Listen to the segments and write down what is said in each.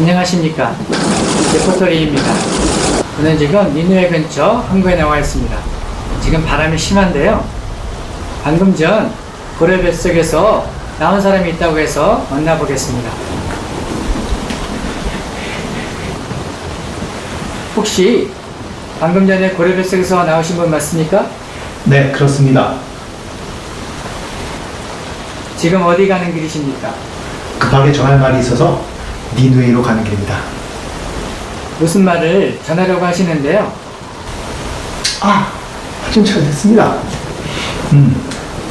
안녕하십니까. 레포터리입니다. 저는 지금 니누에 근처 항구에 나와 있습니다. 지금 바람이 심한데요. 방금 전 고래 뱃속에서 나온 사람이 있다고 해서 만나보겠습니다. 혹시 방금 전에 고래 뱃속에서 나오신 분 맞습니까? 네, 그렇습니다. 지금 어디 가는 길이십니까? 급하게 전할 말이 있어서 니누이로 가는 길입니다. 무슨 말을 전하려고 하시는데요? 아, 좀 잘 됐습니다. 음,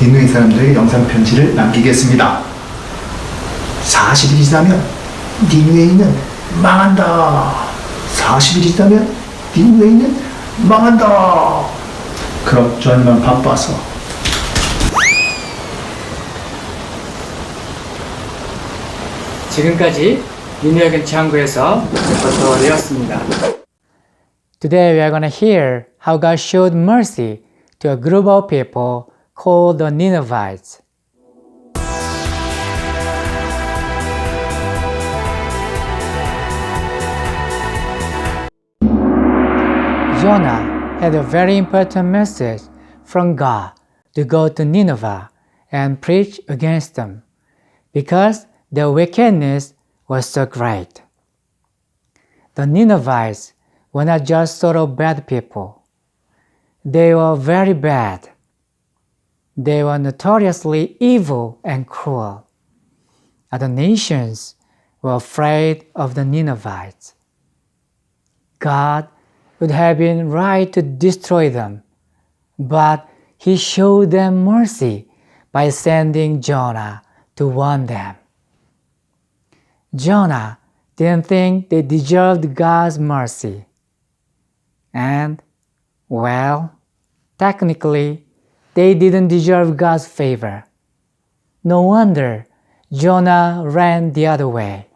니누이 사람들의 영상 편지를 남기겠습니다. 40일이 지나면 니누에이는 망한다. 40일이 지나면 니누에이는 망한다. 그럼 저희만 바빠서 지금까지 민우의 근처 항구에서 레포터였습니다. Today we are going to hear how God showed mercy to a group of people called the Ninevites. Jonah had a very important message from God to go to Nineveh and preach against them because their wickedness was so great. The Ninevites were not just sort of bad people. They were very bad. They were notoriously evil and cruel. Other nations were afraid of the Ninevites. God would have been right to destroy them, but He showed them mercy by sending Jonah to warn them. Jonah didn't think they deserved God's mercy. And, well, technically, they didn't deserve God's favor. No wonder Jonah ran the other way.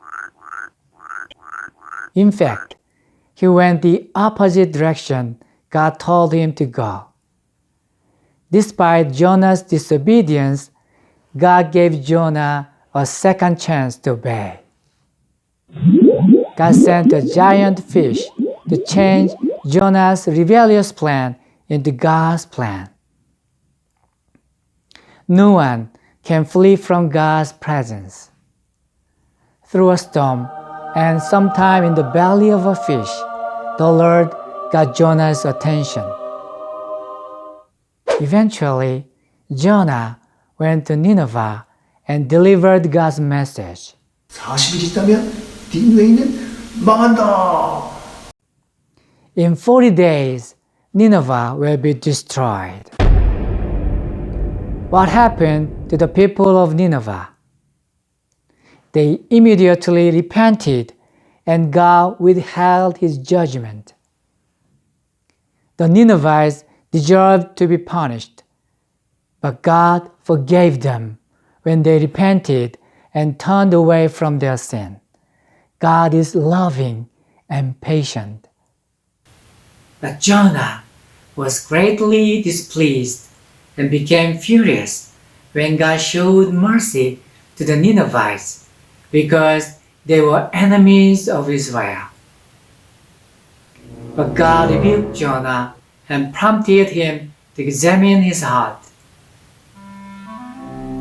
In fact, he went the opposite direction God told him to go. Despite Jonah's disobedience, God gave Jonah a second chance to obey. God sent a giant fish to change Jonah's rebellious plan into God's plan. No one can flee from God's presence. Through a storm and sometime in the belly of a fish, the Lord got Jonah's attention. Eventually, Jonah went to Nineveh and delivered God's message. 40일이 지나면 in 40 days, Nineveh will be destroyed. What happened to the people of Nineveh? They immediately repented and God withheld his judgment. The Ninevites deserved to be punished, but God forgave them when they repented and turned away from their sin. God is loving and patient. But Jonah was greatly displeased and became furious when God showed mercy to the Ninevites because they were enemies of Israel. But God rebuked Jonah and prompted him to examine his heart.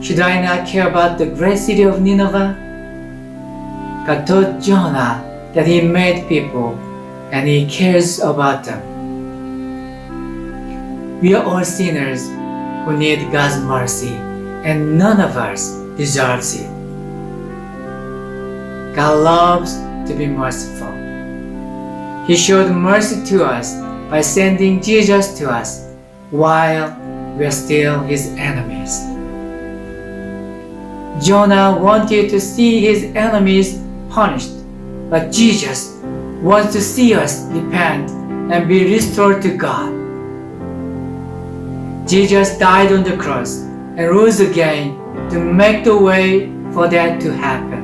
Should I not care about the great city of Nineveh? God told Jonah that he made people and he cares about them. We are all sinners who need God's mercy, and none of us deserves it. God loves to be merciful. He showed mercy to us by sending Jesus to us while we are still his enemies. Jonah wanted to see his enemies punished, but Jesus wants to see us repent and be restored to God. Jesus died on the cross and rose again to make the way for that to happen.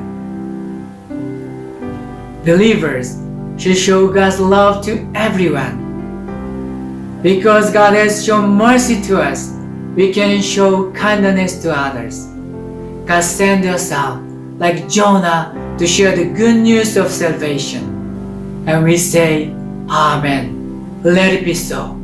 Believers should show God's love to everyone. Because God has shown mercy to us, we can show kindness to others. God sent us out like Jonah, to share the good news of salvation. And we say, Amen. Let it be so.